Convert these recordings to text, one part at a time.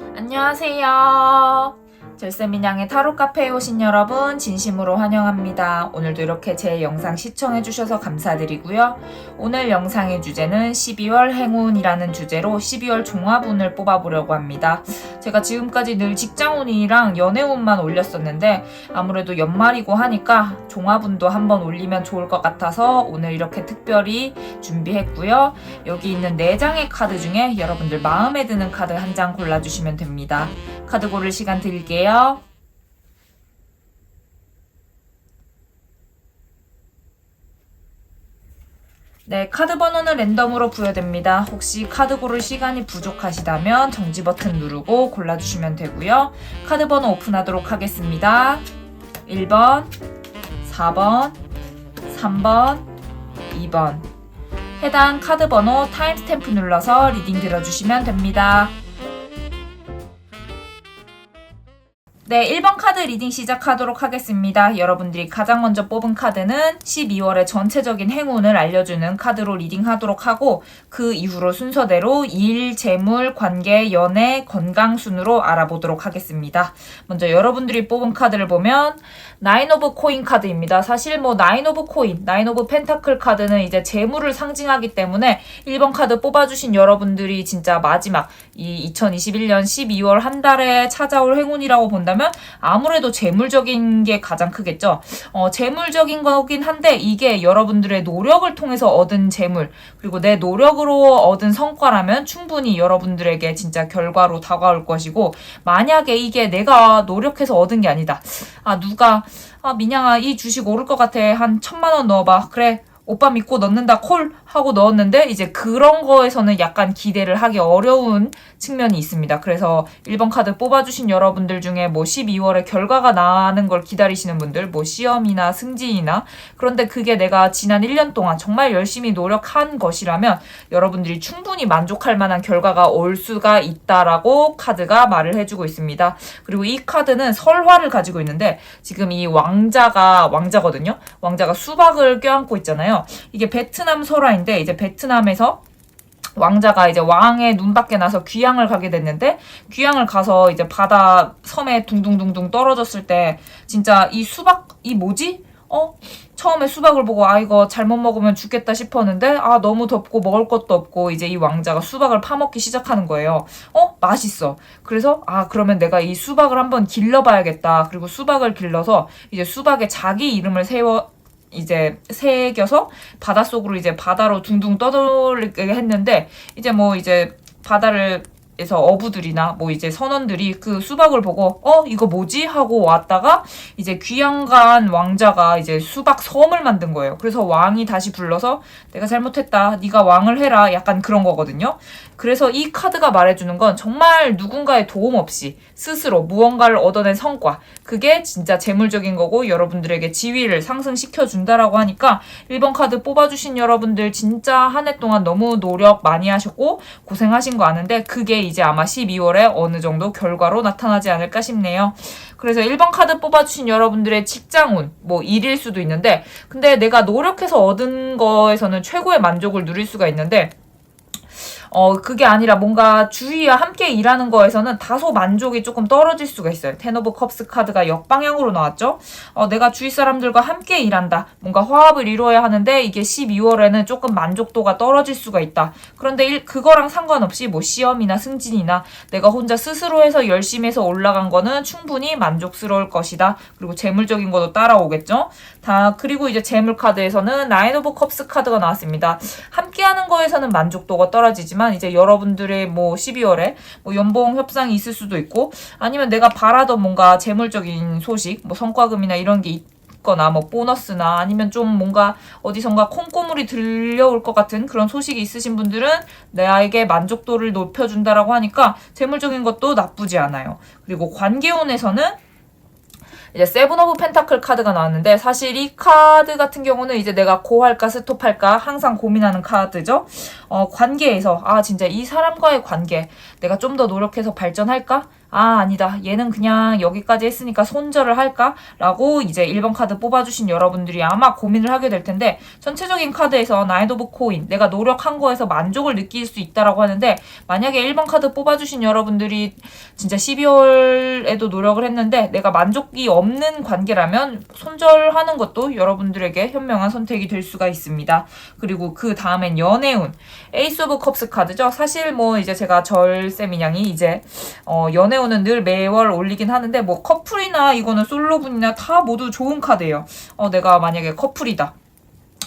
안녕하세요. 절세민양의 타로 카페에 오신 여러분 진심으로 환영합니다. 오늘도 이렇게 제 영상 시청해주셔서 감사드리고요. 오늘 영상의 주제는 12월 행운이라는 주제로 12월 종합운을 뽑아보려고 합니다. 제가 지금까지 늘 직장운이랑 연애운만 올렸었는데 아무래도 연말이고 하니까 종합운도 한번 올리면 좋을 것 같아서 오늘 이렇게 특별히 준비했고요. 여기 있는 4장의 카드 중에 여러분들 마음에 드는 카드 한 장 골라주시면 됩니다. 카드 고를 시간 드릴게요. 네, 카드 번호는 랜덤으로 부여됩니다. 혹시 카드 고를 시간이 부족하시다면 정지 버튼 누르고 골라주시면 되고요. 카드 번호 오픈하도록 하겠습니다. 1번, 4번, 3번, 2번. 해당 카드 번호 타임스탬프 눌러서 리딩 들어주시면 됩니다. 네, 1번 카드 리딩 시작하도록 하겠습니다. 여러분들이 가장 먼저 뽑은 카드는 12월의 전체적인 행운을 알려주는 카드로 리딩하도록 하고 그 이후로 순서대로 일, 재물, 관계, 연애, 건강 순으로 알아보도록 하겠습니다. 먼저 여러분들이 뽑은 카드를 보면 나인 오브 코인 카드입니다. 사실 뭐 나인 오브 코인, 나인 오브 펜타클 카드는 이제 재물을 상징하기 때문에 1번 카드 뽑아주신 여러분들이 진짜 마지막 이 2021년 12월 한 달에 찾아올 행운이라고 본다면 아무래도 재물적인 게 가장 크겠죠. 어, 재물적인 거긴 한데 이게 여러분들의 노력을 통해서 얻은 재물 그리고 내 노력으로 얻은 성과라면 충분히 여러분들에게 진짜 결과로 다가올 것이고 만약에 이게 내가 노력해서 얻은 게 아니다. 아 누가 아 민양아 이 주식 오를 것 같아. 한 천만 원 넣어봐. 그래 오빠 믿고 넣는다. 콜 하고 넣었는데 이제 그런 거에서는 약간 기대를 하기 어려운 측면이 있습니다. 그래서 1번 카드 뽑아주신 여러분들 중에 뭐 12월에 결과가 나는 걸 기다리시는 분들 뭐 시험이나 승진이나 그런데 그게 내가 지난 1년 동안 정말 열심히 노력한 것이라면 여러분들이 충분히 만족할 만한 결과가 올 수가 있다라고 카드가 말을 해주고 있습니다. 그리고 이 카드는 설화를 가지고 있는데 지금 이 왕자가 왕자거든요. 왕자가 수박을 껴안고 있잖아요. 이게 베트남 설화 인데 이제 베트남에서 왕자가 이제 왕의 눈 밖에 나서 귀향을 가게 됐는데 귀향을 가서 이제 바다 섬에 둥둥둥둥 떨어졌을 때 진짜 이 수박 이 뭐지? 어? 처음에 수박을 보고 아 이거 잘못 먹으면 죽겠다 싶었는데 아 너무 덥고 먹을 것도 없고 이제 이 왕자가 수박을 파먹기 시작하는 거예요. 어? 맛있어. 그래서 아 그러면 내가 이 수박을 한번 길러봐야겠다. 그리고 수박을 길러서 이제 수박에 자기 이름을 세워 이제 새겨서 바닷속으로 이제 바다로 둥둥 떠돌게 했는데 이제 뭐 이제 바다를 에서 어부들이나 뭐 이제 선원들이 그 수박을 보고 어 이거 뭐지 하고 왔다가 이제 귀양간 왕자가 이제 수박 섬을 만든 거예요. 그래서 왕이 다시 불러서 내가 잘못했다. 네가 왕을 해라. 약간 그런 거거든요. 그래서 이 카드가 말해주는 건 정말 누군가의 도움 없이 스스로 무언가를 얻어낸 성과 그게 진짜 재물적인 거고 여러분들에게 지위를 상승시켜 준다라고 하니까 1번 카드 뽑아주신 여러분들 진짜 한 해 동안 너무 노력 많이 하셨고 고생하신 거 아는데 그게 이제 아마 12월에 어느 정도 결과로 나타나지 않을까 싶네요. 그래서 1번 카드 뽑아주신 여러분들의 직장운, 뭐 일일 수도 있는데, 근데 내가 노력해서 얻은 거에서는 최고의 만족을 누릴 수가 있는데, 어, 그게 아니라 뭔가 주위와 함께 일하는 거에서는 다소 만족이 조금 떨어질 수가 있어요. 텐 오브 컵스 카드가 역방향으로 나왔죠. 어, 내가 주위 사람들과 함께 일한다. 뭔가 화합을 이루어야 하는데 이게 12월에는 조금 만족도가 떨어질 수가 있다. 그런데 일, 그거랑 상관없이 뭐 시험이나 승진이나 내가 혼자 스스로 해서 열심히 해서 올라간 거는 충분히 만족스러울 것이다. 그리고 재물적인 것도 따라오겠죠. 다 그리고 이제 재물 카드에서는 나인 오브 컵스 카드가 나왔습니다. 함께 하는 거에서는 만족도가 떨어지지만 이제 여러분들의 뭐 12월에 뭐 연봉 협상이 있을 수도 있고 아니면 내가 바라던 뭔가 재물적인 소식 뭐 성과금이나 이런 게 있거나 뭐 보너스나 아니면 좀 뭔가 어디선가 콩고물이 들려올 것 같은 그런 소식이 있으신 분들은 나에게 만족도를 높여준다라고 하니까 재물적인 것도 나쁘지 않아요. 그리고 관계운에서는 이제 세븐 오브 펜타클 카드가 나왔는데 사실 이 카드 같은 경우는 이제 내가 고할까 스톱할까 항상 고민하는 카드죠. 어, 관계에서 아 진짜 이 사람과의 관계 내가 좀 더 노력해서 발전할까? 아, 아니다. 얘는 그냥 여기까지 했으니까 손절을 할까? 라고 이제 1번 카드 뽑아주신 여러분들이 아마 고민을 하게 될 텐데, 전체적인 카드에서 나이드 오브 코인, 내가 노력한 거에서 만족을 느낄 수 있다라고 하는데, 만약에 1번 카드 뽑아주신 여러분들이 진짜 12월에도 노력을 했는데, 내가 만족이 없는 관계라면 손절하는 것도 여러분들에게 현명한 선택이 될 수가 있습니다. 그리고 그 다음엔 연애운. 에이스 오브 컵스 카드죠. 사실 뭐 이제 제가 절세미냥이 이제 어, 연애 운은 늘 매월 올리긴 하는데 뭐 커플이나 이거는 솔로분이나 다 모두 좋은 카드예요. 어, 내가 만약에 커플이다.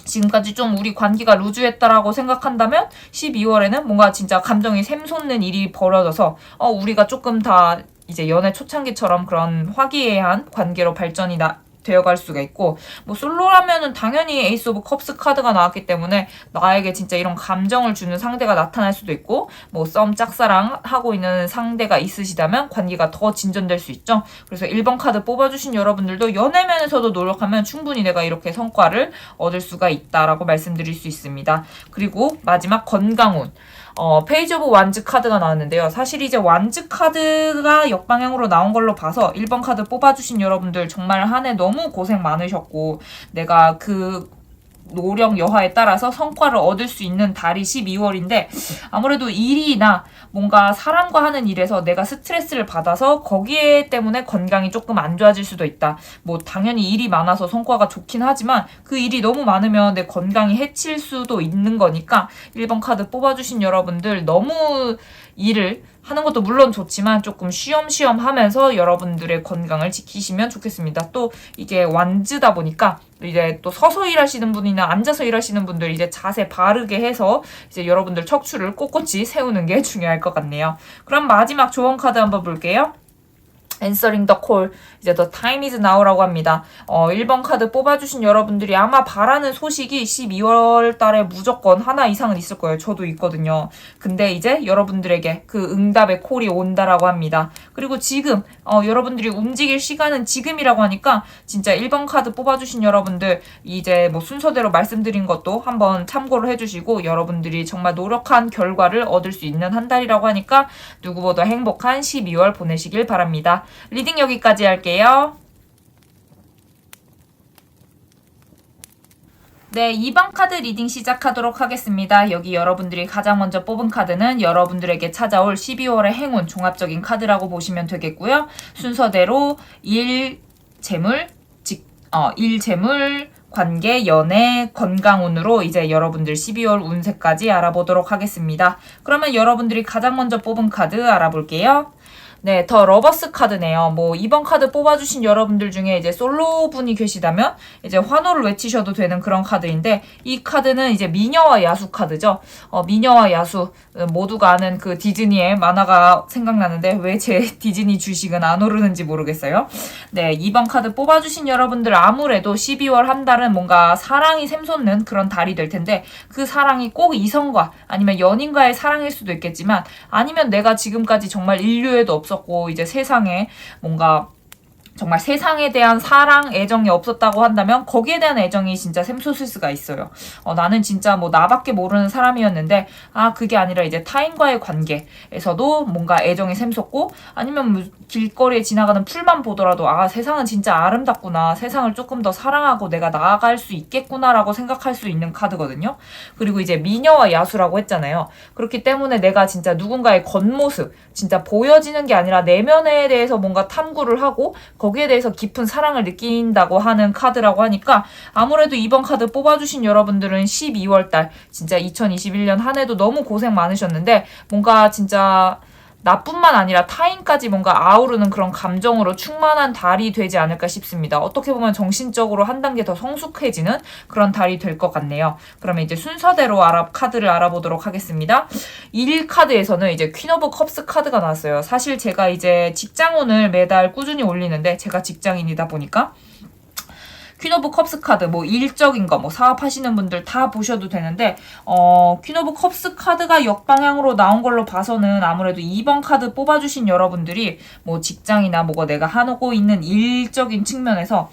지금까지 좀 우리 관계가 루즈했다라고 생각한다면 12월에는 뭔가 진짜 감정이 샘솟는 일이 벌어져서 어, 우리가 조금 다 이제 연애 초창기처럼 그런 화기애애한 관계로 발전이 나, 되어갈 수가 있고 뭐 솔로라면은 당연히 에이스 오브 컵스 카드가 나왔기 때문에 나에게 진짜 이런 감정을 주는 상대가 나타날 수도 있고 뭐 썸 짝사랑 하고 있는 상대가 있으시다면 관계가 더 진전될 수 있죠. 그래서 1번 카드 뽑아주신 여러분들도 연애면에서도 노력하면 충분히 내가 이렇게 성과를 얻을 수가 있다라고 말씀드릴 수 있습니다. 그리고 마지막 건강운. 어, 페이지 오브 완즈 카드가 나왔는데요. 사실 이제 완즈 카드가 역방향으로 나온 걸로 봐서 1번 카드 뽑아주신 여러분들 정말 한 해 너무 고생 많으셨고, 내가 그 노력 여하에 따라서 성과를 얻을 수 있는 달이 12월인데 아무래도 일이나 뭔가 사람과 하는 일에서 내가 스트레스를 받아서 거기에 때문에 건강이 조금 안 좋아질 수도 있다. 뭐 당연히 일이 많아서 성과가 좋긴 하지만 그 일이 너무 많으면 내 건강이 해칠 수도 있는 거니까 1번 카드 뽑아주신 여러분들 너무 일을 하는 것도 물론 좋지만 조금 쉬엄쉬엄 하면서 여러분들의 건강을 지키시면 좋겠습니다. 또 이게 완즈다 보니까 이제 또 서서 일하시는 분이나 앉아서 일하시는 분들 이제 자세 바르게 해서 이제 여러분들 척추를 꼿꼿이 세우는 게 중요할 것 같네요. 그럼 마지막 조언 카드 한번 볼게요. Answering the call 이제 the time is now라고 합니다. 어, 1번 카드 뽑아주신 여러분들이 아마 바라는 소식이 12월 달에 무조건 하나 이상은 있을 거예요. 저도 있거든요. 근데 이제 여러분들에게 그 응답의 콜이 온다라고 합니다. 그리고 지금 어, 여러분들이 움직일 시간은 지금이라고 하니까 진짜 1번 카드 뽑아주신 여러분들 이제 뭐 순서대로 말씀드린 것도 한번 참고를 해주시고 여러분들이 정말 노력한 결과를 얻을 수 있는 한 달이라고 하니까 누구보다 행복한 12월 보내시길 바랍니다. 리딩 여기까지 할게요. 네, 2번 카드 리딩 시작하도록 하겠습니다. 여기 여러분들이 가장 먼저 뽑은 카드는 여러분들에게 찾아올 12월의 행운 종합적인 카드라고 보시면 되겠고요. 순서대로 1, 재물, 직, 어, 1, 재물, 관계, 연애, 건강운으로 이제 여러분들 12월 운세까지 알아보도록 하겠습니다. 그러면 여러분들이 가장 먼저 뽑은 카드 알아볼게요. 네, 더 러버스 카드네요. 뭐 이번 카드 뽑아주신 여러분들 중에 이제 솔로 분이 계시다면 이제 환호를 외치셔도 되는 그런 카드인데 이 카드는 이제 미녀와 야수 카드죠. 어, 미녀와 야수 어, 모두가 아는 그 디즈니의 만화가 생각나는데 왜 제 디즈니 주식은 안 오르는지 모르겠어요. 네, 이번 카드 뽑아주신 여러분들 아무래도 12월 한 달은 뭔가 사랑이 샘솟는 그런 달이 될 텐데 그 사랑이 꼭 이성과 아니면 연인과의 사랑일 수도 있겠지만 아니면 내가 지금까지 정말 인류에도 없 없었고 이제 세상에 뭔가 정말 세상에 대한 사랑, 애정이 없었다고 한다면 거기에 대한 애정이 진짜 샘솟을 수가 있어요. 어, 나는 진짜 뭐 나밖에 모르는 사람이었는데 아 그게 아니라 이제 타인과의 관계에서도 뭔가 애정이 샘솟고 아니면 뭐 길거리에 지나가는 풀만 보더라도 아 세상은 진짜 아름답구나 세상을 조금 더 사랑하고 내가 나아갈 수 있겠구나라고 생각할 수 있는 카드거든요. 그리고 이제 미녀와 야수라고 했잖아요. 그렇기 때문에 내가 진짜 누군가의 겉모습 진짜 보여지는 게 아니라 내면에 대해서 뭔가 탐구를 하고 거기에 대해서 깊은 사랑을 느낀다고 하는 카드라고 하니까 아무래도 이번 카드 뽑아주신 여러분들은 12월달 진짜 2021년 한 해도 너무 고생 많으셨는데 뭔가 진짜 나뿐만 아니라 타인까지 뭔가 아우르는 그런 감정으로 충만한 달이 되지 않을까 싶습니다. 어떻게 보면 정신적으로 한 단계 더 성숙해지는 그런 달이 될 것 같네요. 그러면 이제 순서대로 알아, 카드를 알아보도록 하겠습니다. 1 카드에서는 이제 퀸 오브 컵스 카드가 나왔어요. 사실 제가 이제 직장운을 매달 꾸준히 올리는데 제가 직장인이다 보니까 퀸 오브 컵스 카드 뭐 일적인 거 뭐 사업하시는 분들 다 보셔도 되는데 어 퀸 오브 컵스 카드가 역방향으로 나온 걸로 봐서는 아무래도 2번 카드 뽑아주신 여러분들이 뭐 직장이나 뭐가 내가 하고 있는 일적인 측면에서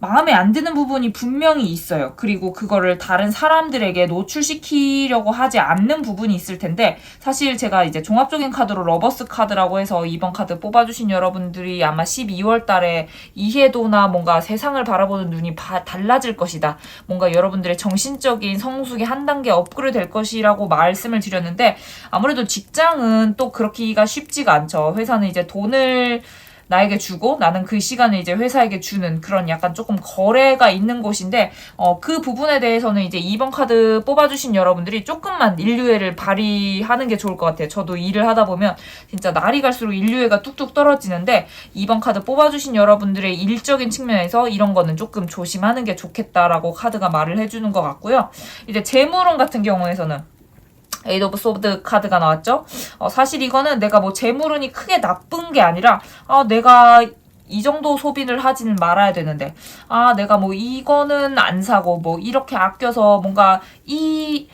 마음에 안 드는 부분이 분명히 있어요. 그리고 그거를 다른 사람들에게 노출시키려고 하지 않는 부분이 있을 텐데 사실 제가 이제 종합적인 카드로 러버스 카드라고 해서 이번 카드 뽑아주신 여러분들이 아마 12월 달에 이해도나 뭔가 세상을 바라보는 눈이 바, 달라질 것이다. 뭔가 여러분들의 정신적인 성숙이 한 단계 업그레이드 될 것이라고 말씀을 드렸는데 아무래도 직장은 또 그렇기가 쉽지가 않죠. 회사는 이제 돈을 나에게 주고 나는 그 시간을 이제 회사에게 주는 그런 약간 조금 거래가 있는 곳인데 어, 그 부분에 대해서는 이제 2번 카드 뽑아주신 여러분들이 조금만 인류애를 발휘하는 게 좋을 것 같아요. 저도 일을 하다 보면 진짜 날이 갈수록 인류애가 뚝뚝 떨어지는데 2번 카드 뽑아주신 여러분들의 일적인 측면에서 이런 거는 조금 조심하는 게 좋겠다라고 카드가 말을 해주는 것 같고요. 이제 재물운 같은 경우에서는 에이드 오브 소드 카드가 나왔죠. 어, 사실 이거는 내가 뭐 재물운이 크게 나쁜 게 아니라 아 내가 이 정도 소비를 하지는 말아야 되는데 아 내가 뭐 이거는 안 사고 뭐 이렇게 아껴서 뭔가 이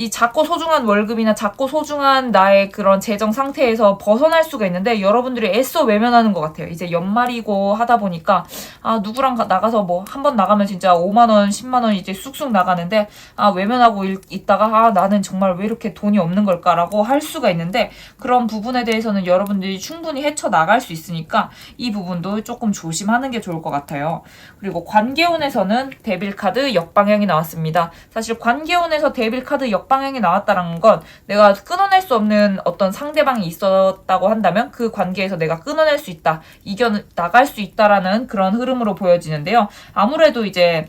이 작고 소중한 월급이나 작고 소중한 나의 그런 재정 상태에서 벗어날 수가 있는데 여러분들이 애써 외면하는 것 같아요. 이제 연말이고 하다 보니까 아 누구랑 가- 나가서 뭐 한 번 나가면 진짜 5만 원, 10만 원 이제 쑥쑥 나가는데 아 외면하고 일- 있다가 아 나는 정말 왜 이렇게 돈이 없는 걸까라고 할 수가 있는데 그런 부분에 대해서는 여러분들이 충분히 헤쳐 나갈 수 있으니까 이 부분도 조금 조심하는 게 좋을 것 같아요. 그리고 관계운에서는 데빌 카드 역방향이 나왔습니다. 사실 관계운에서 데빌 카드 역 방향이 나왔다는 건 내가 끊어낼 수 없는 어떤 상대방이 있었다고 한다면 그 관계에서 내가 끊어낼 수 있다, 이겨 나갈 수 있다라는 그런 흐름으로 보여지는데요. 아무래도 이제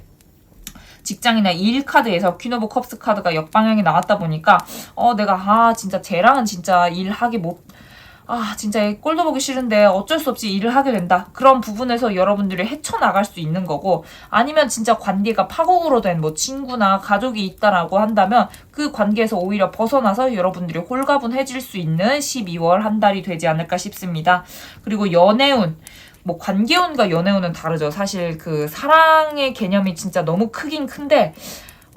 직장이나 일 카드에서 퀸 오브 컵스 카드가 역방향이 나왔다 보니까 어 내가 아 진짜 쟤랑은 진짜 일하기 못 아, 진짜 꼴도 보기 싫은데 어쩔 수 없이 일을 하게 된다. 그런 부분에서 여러분들이 헤쳐나갈 수 있는 거고, 아니면 진짜 관계가 파국으로 된 뭐 친구나 가족이 있다라고 한다면 그 관계에서 오히려 벗어나서 여러분들이 홀가분해질 수 있는 12월 한 달이 되지 않을까 싶습니다. 그리고 연애운. 뭐 관계운과 연애운은 다르죠. 사실 그 사랑의 개념이 진짜 너무 크긴 큰데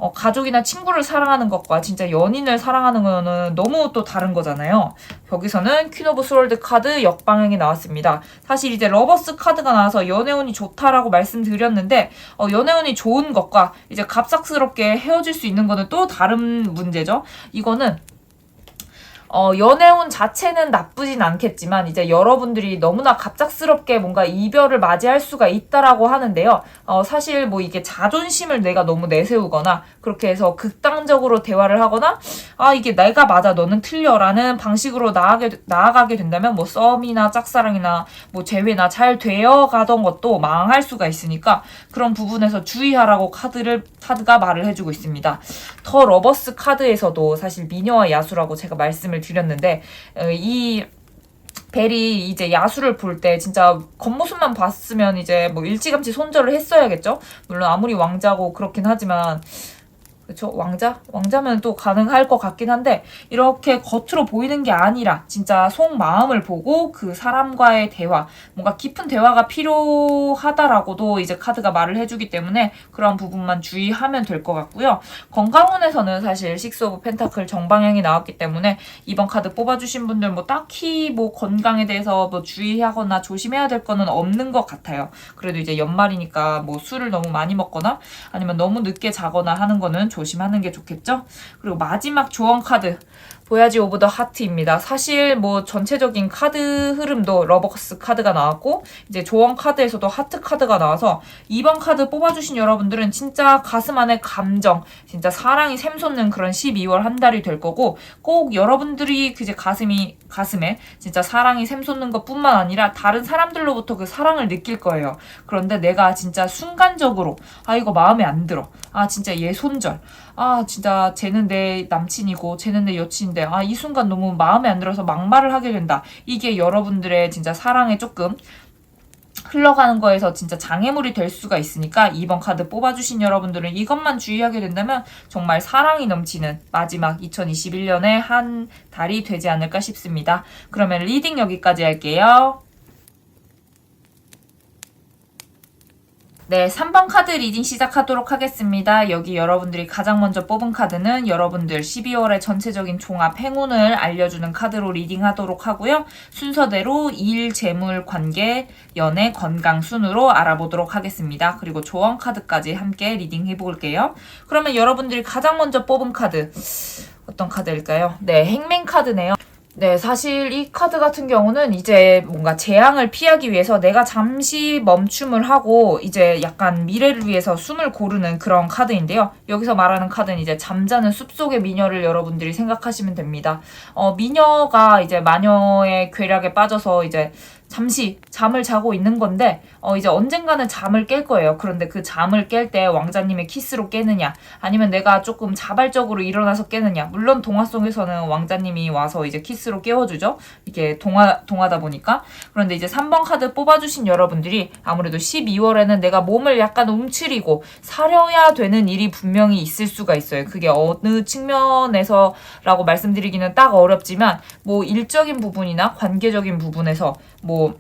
어, 가족이나 친구를 사랑하는 것과 진짜 연인을 사랑하는 거는 너무 또 다른 거잖아요. 여기서는 퀸 오브 스월드 카드 역방향이 나왔습니다. 사실 이제 러버스 카드가 나와서 연애운이 좋다라고 말씀드렸는데 어, 연애운이 좋은 것과 이제 갑작스럽게 헤어질 수 있는 거는 또 다른 문제죠. 이거는 어, 연애운 자체는 나쁘진 않겠지만 이제 여러분들이 너무나 갑작스럽게 뭔가 이별을 맞이할 수가 있다라고 하는데요. 어, 사실 뭐 이게 자존심을 내가 너무 내세우거나 그렇게 해서 극단적으로 대화를 하거나 아 이게 내가 맞아 너는 틀려라는 방식으로 나아가게, 나아가게 된다면 뭐 썸이나 짝사랑이나 뭐 재회나 잘 되어 가던 것도 망할 수가 있으니까 그런 부분에서 주의하라고 카드를 카드가 말을 해주고 있습니다. 더 러버스 카드에서도 사실 미녀와 야수라고 제가 말씀을 드렸는데 어, 이 벨이 이제 야수를 볼 때 진짜 겉모습만 봤으면 이제 뭐 일찌감치 손절을 했어야겠죠. 물론 아무리 왕자고 그렇긴 하지만 그쵸? 왕자? 왕자면 또 가능할 것 같긴 한데 이렇게 겉으로 보이는 게 아니라 진짜 속마음을 보고 그 사람과의 대화 뭔가 깊은 대화가 필요하다라고도 이제 카드가 말을 해주기 때문에 그런 부분만 주의하면 될 것 같고요. 건강운에서는 사실 식스 오브 펜타클 정방향이 나왔기 때문에 이번 카드 뽑아주신 분들 뭐 딱히 뭐 건강에 대해서 뭐 주의하거나 조심해야 될 거는 없는 것 같아요. 그래도 이제 연말이니까 뭐 술을 너무 많이 먹거나 아니면 너무 늦게 자거나 하는 거는 조심하는 게 좋겠죠. 그리고 마지막 조언 카드 보야지 오브 더 하트입니다. 사실 뭐 전체적인 카드 흐름도 러버스 카드가 나왔고 이제 조언 카드에서도 하트 카드가 나와서 이번 카드 뽑아주신 여러분들은 진짜 가슴 안에 감정, 진짜 사랑이 샘솟는 그런 12월 한 달이 될 거고 꼭 여러분들이 그제 가슴이 가슴에 진짜 사랑이 샘솟는 것뿐만 아니라 다른 사람들로부터 그 사랑을 느낄 거예요. 그런데 내가 진짜 순간적으로 아 이거 마음에 안 들어. 아 진짜 얘 손절. 아 진짜 쟤는 내 남친이고 쟤는 내 여친 인데 아 이 순간 너무 마음에 안 들어서 막말을 하게 된다. 이게 여러분들의 진짜 사랑에 조금 흘러가는 거에서 진짜 장애물이 될 수가 있으니까 이번 카드 뽑아주신 여러분들은 이것만 주의하게 된다면 정말 사랑이 넘치는 마지막 2021년의 한 달이 되지 않을까 싶습니다. 그러면 리딩 여기까지 할게요. 네, 3번 카드 리딩 시작하도록 하겠습니다. 여기 여러분들이 가장 먼저 뽑은 카드는 여러분들 12월의 전체적인 종합 행운을 알려주는 카드로 리딩하도록 하고요. 순서대로 일, 재물, 관계, 연애, 건강 순으로 알아보도록 하겠습니다. 그리고 조언 카드까지 함께 리딩 해 볼게요. 그러면 여러분들이 가장 먼저 뽑은 카드 어떤 카드일까요? 네, 행맨 카드네요. 네, 사실 이 카드 같은 경우는 이제 뭔가 재앙을 피하기 위해서 내가 잠시 멈춤을 하고 이제 약간 미래를 위해서 숨을 고르는 그런 카드인데요. 여기서 말하는 카드는 이제 잠자는 숲속의 미녀를 여러분들이 생각하시면 됩니다. 어, 미녀가 이제 마녀의 괴력에 빠져서 이제 잠시 잠을 자고 있는 건데 어 이제 언젠가는 잠을 깰 거예요. 그런데 그 잠을 깰 때 왕자님의 키스로 깨느냐 아니면 내가 조금 자발적으로 일어나서 깨느냐 물론 동화 속에서는 왕자님이 와서 이제 키스로 깨워주죠. 이게 동화 동화다 보니까 그런데 이제 3번 카드 뽑아주신 여러분들이 아무래도 12월에는 내가 몸을 약간 움츠리고 사려야 되는 일이 분명히 있을 수가 있어요. 그게 어느 측면에서라고 말씀드리기는 딱 어렵지만 뭐 일적인 부분이나 관계적인 부분에서 뭐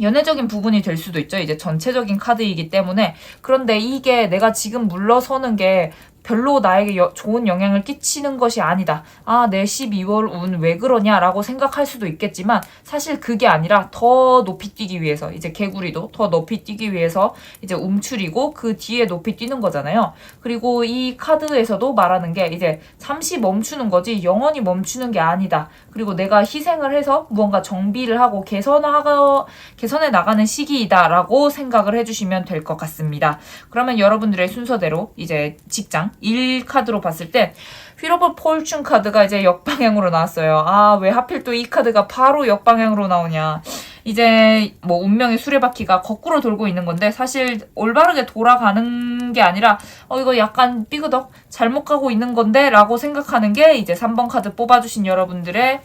연애적인 부분이 될 수도 있죠. 이제 전체적인 카드이기 때문에. 그런데 이게 내가 지금 물러서는 게 별로 나에게 여, 좋은 영향을 끼치는 것이 아니다. 아, 내 12월 운 왜 그러냐라고 생각할 수도 있겠지만 사실 그게 아니라 더 높이 뛰기 위해서 이제 개구리도 더 높이 뛰기 위해서 이제 움츠리고 그 뒤에 높이 뛰는 거잖아요. 그리고 이 카드에서도 말하는 게 이제 잠시 멈추는 거지 영원히 멈추는 게 아니다. 그리고 내가 희생을 해서 무언가 정비를 하고 개선하고 개선해 나가는 시기이다라고 생각을 해주시면 될 것 같습니다. 그러면 여러분들의 순서대로 이제 직장 일 카드로 봤을 때 휘로버 폴춘 카드가 이제 역방향으로 나왔어요. 아, 왜 하필 또 이 카드가 바로 역방향으로 나오냐. 이제 뭐 운명의 수레바퀴가 거꾸로 돌고 있는 건데 사실 올바르게 돌아가는 게 아니라 어 이거 약간 삐그덕 잘못 가고 있는 건데 라고 생각하는 게 이제 3번 카드 뽑아주신 여러분들의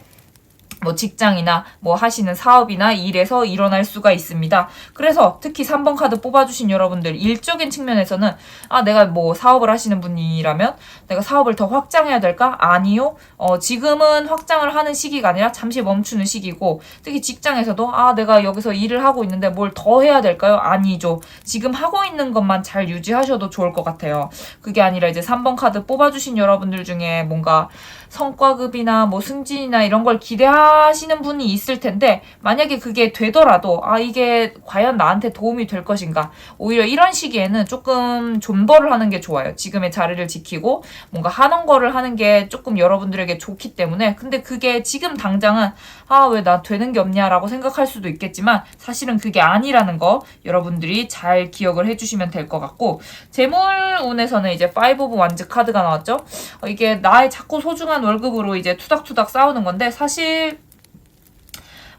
뭐 직장이나 뭐 하시는 사업이나 일에서 일어날 수가 있습니다. 그래서 특히 3번 카드 뽑아주신 여러분들 일적인 측면에서는 아 내가 뭐 사업을 하시는 분이라면 내가 사업을 더 확장해야 될까? 아니요. 어 지금은 확장을 하는 시기가 아니라 잠시 멈추는 시기고 특히 직장에서도 아 내가 여기서 일을 하고 있는데 뭘 더 해야 될까요? 아니죠. 지금 하고 있는 것만 잘 유지하셔도 좋을 것 같아요. 그게 아니라 이제 3번 카드 뽑아주신 여러분들 중에 뭔가 성과급이나 뭐 승진이나 이런 걸 기대하시는 분이 있을 텐데 만약에 그게 되더라도 아 이게 과연 나한테 도움이 될 것인가? 오히려 이런 시기에는 조금 존버를 하는 게 좋아요. 지금의 자리를 지키고 뭔가 하는 거를 하는 게 조금 여러분들에게 좋기 때문에 근데 그게 지금 당장은 아 왜 나 되는 게 없냐라고 생각할 수도 있겠지만 사실은 그게 아니라는 거 여러분들이 잘 기억을 해주시면 될 것 같고 재물운에서는 이제 5 오브 완즈 카드가 나왔죠? 어, 이게 나의 자꾸 소중한 월급으로 이제 투닥투닥 싸우는 건데 사실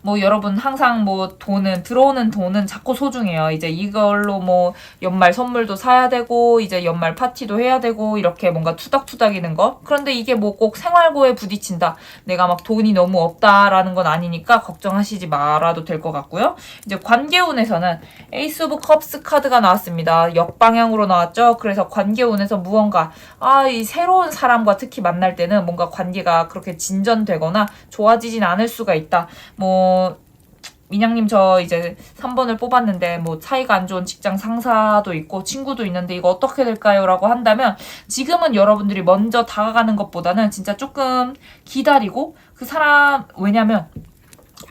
뭐 여러분 항상 뭐 돈은 들어오는 돈은 자꾸 소중해요. 이제 이걸로 뭐 연말 선물도 사야 되고 이제 연말 파티도 해야 되고 이렇게 뭔가 투닥투닥이는 거. 그런데 이게 뭐 꼭 생활고에 부딪힌다. 내가 막 돈이 너무 없다라는 건 아니니까 걱정하시지 말아도 될 것 같고요. 이제 관계운에서는 에이스 오브 컵스 카드가 나왔습니다. 역방향으로 나왔죠. 그래서 관계운에서 무언가 아 이 새로운 사람과 특히 만날 때는 뭔가 관계가 그렇게 진전되거나 좋아지진 않을 수가 있다. 뭐 민양님 저 이제 3번을 뽑았는데 뭐 사이가 안 좋은 직장 상사도 있고 친구도 있는데 이거 어떻게 될까요? 라고 한다면 지금은 여러분들이 먼저 다가가는 것보다는 진짜 조금 기다리고 그 사람 왜냐면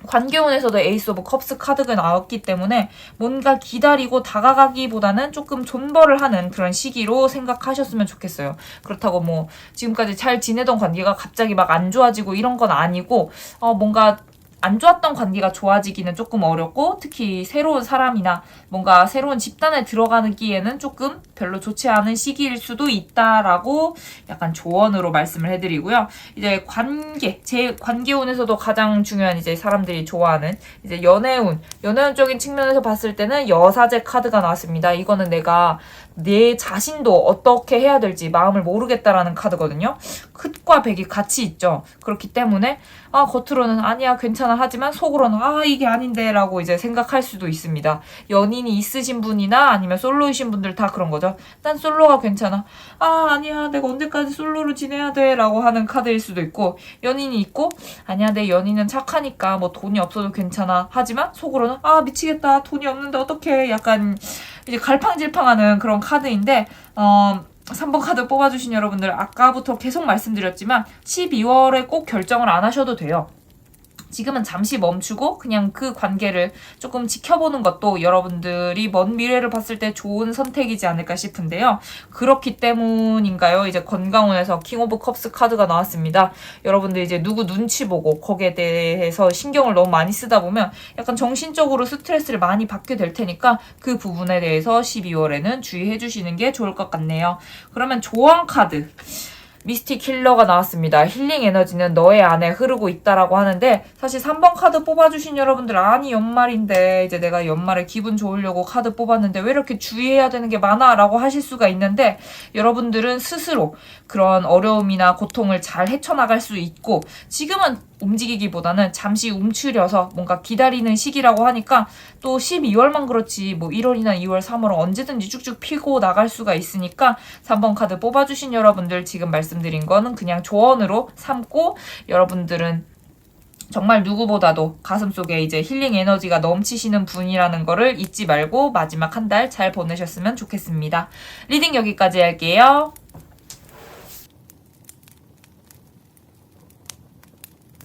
관계운에서도 에이스 오브 컵스 카드가 나왔기 때문에 뭔가 기다리고 다가가기보다는 조금 존버를 하는 그런 시기로 생각하셨으면 좋겠어요. 그렇다고 뭐 지금까지 잘 지내던 관계가 갑자기 막 안 좋아지고 이런 건 아니고 어 뭔가 안 좋았던 관계가 좋아지기는 조금 어렵고 특히 새로운 사람이나 뭔가 새로운 집단에 들어가기에는 조금 별로 좋지 않은 시기일 수도 있다라고 약간 조언으로 말씀을 해드리고요. 이제 관계, 제 관계운에서도 가장 중요한 이제 사람들이 좋아하는 이제 연애운, 연애운적인 측면에서 봤을 때는 여사제 카드가 나왔습니다. 이거는 내가 내 자신도 어떻게 해야 될지 마음을 모르겠다라는 카드거든요. 흑과 백이 같이 있죠. 그렇기 때문에 아 겉으로는 아니야 괜찮아 하지만 속으로는 아 이게 아닌데라고 이제 생각할 수도 있습니다. 연인이 있으신 분이나 아니면 솔로이신 분들 다 그런 거죠. 난 솔로가 괜찮아. 아 아니야. 내가 언제까지 솔로로 지내야 돼라고 하는 카드일 수도 있고 연인이 있고 아니야 내 연인은 착하니까 뭐 돈이 없어도 괜찮아. 하지만 속으로는 아 미치겠다. 돈이 없는데 어떡해. 약간 이제 갈팡질팡하는 그런 카드인데 어 3번 카드 뽑아주신 여러분들 아까부터 계속 말씀드렸지만 12월에 꼭 결정을 안 하셔도 돼요. 지금은 잠시 멈추고 그냥 그 관계를 조금 지켜보는 것도 여러분들이 먼 미래를 봤을 때 좋은 선택이지 않을까 싶은데요. 그렇기 때문인가요? 이제 건강원에서 킹 오브 컵스 카드가 나왔습니다. 여러분들 이제 누구 눈치 보고 거기에 대해서 신경을 너무 많이 쓰다 보면 약간 정신적으로 스트레스를 많이 받게 될 테니까 그 부분에 대해서 12월에는 주의해 주시는 게 좋을 것 같네요. 그러면 조언 카드. 미스틱 힐러가 나왔습니다. 힐링 에너지는 너의 안에 흐르고 있다라고 하는데 사실 3번 카드 뽑아주신 여러분들 아니 연말인데 이제 내가 연말에 기분 좋으려고 카드 뽑았는데 왜 이렇게 주의해야 되는 게 많아 라고 하실 수가 있는데 여러분들은 스스로 그런 어려움이나 고통을 잘 헤쳐나갈 수 있고 지금은 움직이기보다는 잠시 움츠려서 뭔가 기다리는 시기라고 하니까 또 12월만 그렇지 뭐 1월이나 2월, 3월은 언제든지 쭉쭉 피고 나갈 수가 있으니까 3번 카드 뽑아주신 여러분들 지금 말씀드린 거는 그냥 조언으로 삼고 여러분들은 정말 누구보다도 가슴 속에 이제 힐링 에너지가 넘치시는 분이라는 거를 잊지 말고 마지막 한 달 잘 보내셨으면 좋겠습니다. 리딩 여기까지 할게요.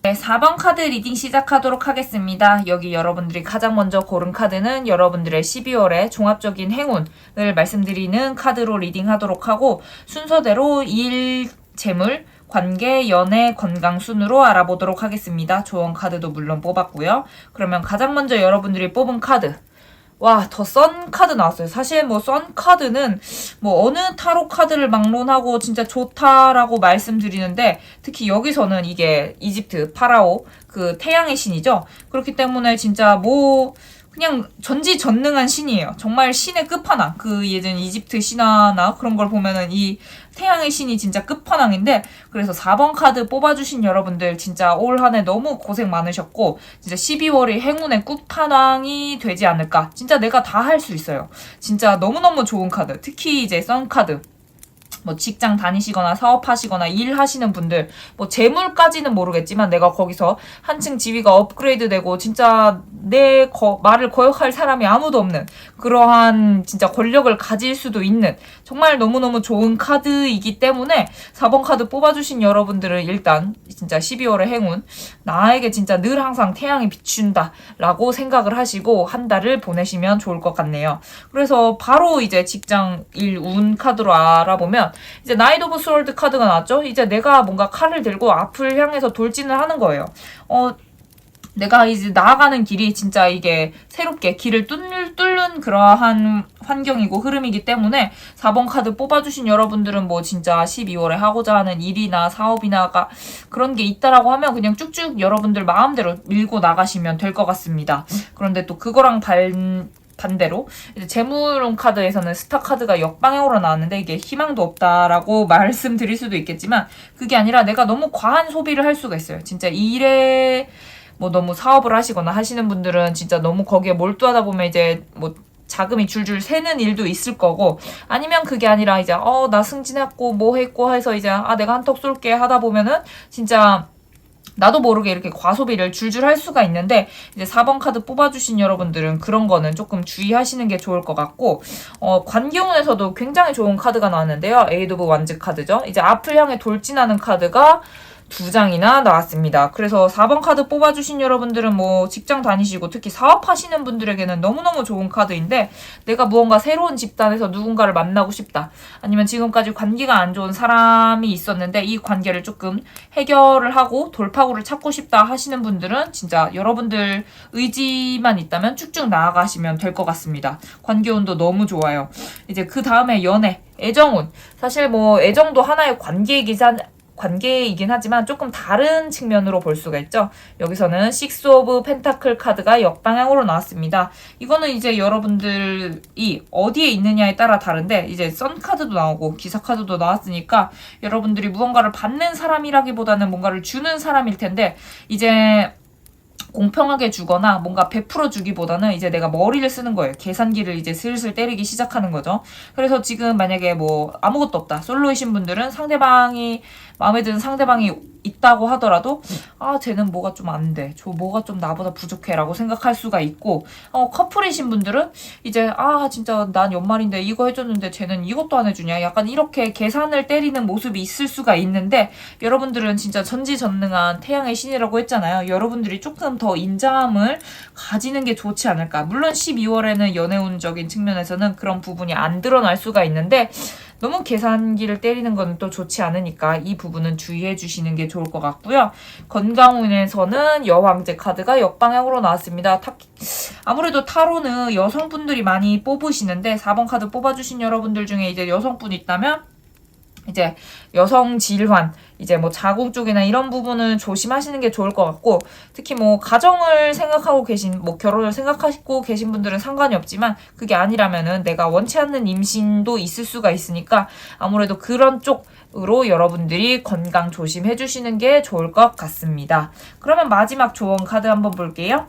네, 4번 카드 리딩 시작하도록 하겠습니다. 여기 여러분들이 가장 먼저 고른 카드는 여러분들의 12월의 종합적인 행운을 말씀드리는 카드로 리딩하도록 하고 순서대로 일, 재물, 관계, 연애, 건강 순으로 알아보도록 하겠습니다. 조언 카드도 물론 뽑았고요. 그러면 가장 먼저 여러분들이 뽑은 카드. 와, 더 썬 카드 나왔어요. 사실 뭐 썬 카드는 뭐 어느 타로 카드를 막론하고 진짜 좋다라고 말씀드리는데 특히 여기서는 이게 이집트 파라오 그 태양의 신이죠. 그렇기 때문에 진짜 뭐 그냥 전지전능한 신이에요. 정말 신의 끝판왕. 그 예전 이집트 신화나 그런 걸 보면은 이 태양의 신이 진짜 끝판왕인데 그래서 4번 카드 뽑아주신 여러분들 진짜 올 한 해 너무 고생 많으셨고 진짜 12월이 행운의 끝판왕이 되지 않을까. 진짜 내가 다 할 수 있어요. 진짜 너무너무 좋은 카드. 특히 이제 썬 카드. 뭐 직장 다니시거나 사업하시거나 일하시는 분들 뭐 재물까지는 모르겠지만 내가 거기서 한층 지위가 업그레이드 되고 진짜 내 거, 말을 거역할 사람이 아무도 없는 그러한 진짜 권력을 가질 수도 있는 정말 너무너무 좋은 카드이기 때문에 4번 카드 뽑아주신 여러분들은 일단 진짜 12월의 행운 나에게 진짜 늘 항상 태양이 비춘다 라고 생각을 하시고 한 달을 보내시면 좋을 것 같네요. 그래서 바로 이제 직장 일 운 카드로 알아보면 이제 나이드 오브 스월드 카드가 나왔죠. 이제 내가 뭔가 칼을 들고 앞을 향해서 돌진을 하는 거예요. 어 내가 이제 나아가는 길이 진짜 이게 새롭게 길을 뚫는, 뚫는 그러한 환경이고 흐름이기 때문에 4번 카드 뽑아주신 여러분들은 뭐 진짜 12월에 하고자 하는 일이나 사업이나가 그런 게 있다라고 하면 그냥 쭉쭉 여러분들 마음대로 밀고 나가시면 될 것 같습니다. 그런데 또 그거랑 반, 반대로 이제 재물론 카드에서는 스타 카드가 역방향으로 나왔는데 이게 희망도 없다라고 말씀드릴 수도 있겠지만 그게 아니라 내가 너무 과한 소비를 할 수가 있어요. 진짜 일에 뭐 너무 사업을 하시거나 하시는 분들은 진짜 너무 거기에 몰두하다 보면 이제 뭐 자금이 줄줄 새는 일도 있을 거고 아니면 그게 아니라 이제 어 나 승진했고 뭐 했고 해서 이제 아 내가 한턱 쏠게 하다 보면은 진짜 나도 모르게 이렇게 과소비를 줄줄 할 수가 있는데 이제 4번 카드 뽑아주신 여러분들은 그런 거는 조금 주의하시는 게 좋을 것 같고 어, 관경운에서도 굉장히 좋은 카드가 나왔는데요. 에이드 오브 완즈 카드죠. 이제 앞을 향해 돌진하는 카드가 두 장이나 나왔습니다. 그래서 4번 카드 뽑아주신 여러분들은 뭐 직장 다니시고 특히 사업하시는 분들에게는 너무너무 좋은 카드인데 내가 무언가 새로운 집단에서 누군가를 만나고 싶다. 아니면 지금까지 관계가 안 좋은 사람이 있었는데 이 관계를 조금 해결을 하고 돌파구를 찾고 싶다 하시는 분들은 진짜 여러분들 의지만 있다면 쭉쭉 나아가시면 될 것 같습니다. 관계운도 너무 좋아요. 이제 그 다음에 연애, 애정운. 사실 뭐 애정도 하나의 관계이기산 관계이긴 하지만 조금 다른 측면으로 볼 수가 있죠. 여기서는 식스 오브 펜타클 카드가 역방향으로 나왔습니다. 이거는 이제 여러분들이 어디에 있느냐에 따라 다른데 이제 선 카드도 나오고 기사 카드도 나왔으니까 여러분들이 무언가를 받는 사람이라기보다는 뭔가를 주는 사람일 텐데 이제 공평하게 주거나 뭔가 베풀어 주기보다는 이제 내가 머리를 쓰는 거예요. 계산기를 이제 슬슬 때리기 시작하는 거죠. 그래서 지금 만약에 뭐 아무것도 없다. 솔로이신 분들은 상대방이 마음에 드는 상대방이 있다고 하더라도 아 쟤는 뭐가 좀 안 돼. 저 뭐가 좀 나보다 부족해라고 생각할 수가 있고 어 커플이신 분들은 이제 아 진짜 난 연말인데 이거 해줬는데 쟤는 이것도 안 해주냐 약간 이렇게 계산을 때리는 모습이 있을 수가 있는데 여러분들은 진짜 전지전능한 태양의 신이라고 했잖아요. 여러분들이 조금 더 인자함을 가지는 게 좋지 않을까. 물론 12월에는 연애운적인 측면에서는 그런 부분이 안 드러날 수가 있는데 너무 계산기를 때리는 건 또 좋지 않으니까 이 부분은 주의해 주시는 게 좋을 것 같고요. 건강운에서는 여왕제 카드가 역방향으로 나왔습니다. 타, 아무래도 타로는 여성분들이 많이 뽑으시는데 4번 카드 뽑아주신 여러분들 중에 이제 여성분 있다면 이제 여성 질환, 이제 뭐 자궁 쪽이나 이런 부분은 조심하시는 게 좋을 것 같고 특히 뭐 가정을 생각하고 계신 뭐 결혼을 생각하시고 계신 분들은 상관이 없지만 그게 아니라면은 내가 원치 않는 임신도 있을 수가 있으니까 아무래도 그런 쪽으로 여러분들이 건강 조심해 주시는 게 좋을 것 같습니다. 그러면 마지막 조언 카드 한번 볼게요.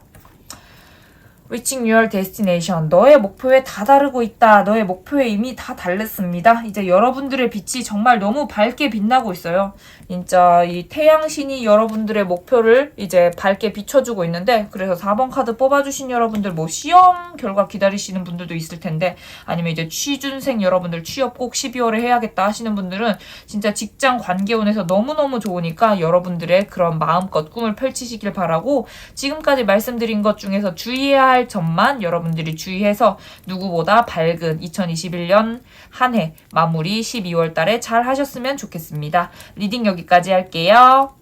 Reaching your destination. 너의 목표에 다다르고 있다. 너의 목표에 이미 다 달렸습니다. 이제 여러분들의 빛이 정말 너무 밝게 빛나고 있어요. 진짜 이 태양신이 여러분들의 목표를 이제 밝게 비춰주고 있는데 그래서 4번 카드 뽑아주신 여러분들 뭐 시험 결과 기다리시는 분들도 있을 텐데 아니면 이제 취준생 여러분들 취업 꼭 12월에 해야겠다 하시는 분들은 진짜 직장 관계운에서 너무너무 좋으니까 여러분들의 그런 마음껏 꿈을 펼치시길 바라고 지금까지 말씀드린 것 중에서 주의해야 할 점만 여러분들이 주의해서 누구보다 밝은 2021년 한 해 마무리 12월 달에 잘 하셨으면 좋겠습니다. 리딩 여기까지 할게요.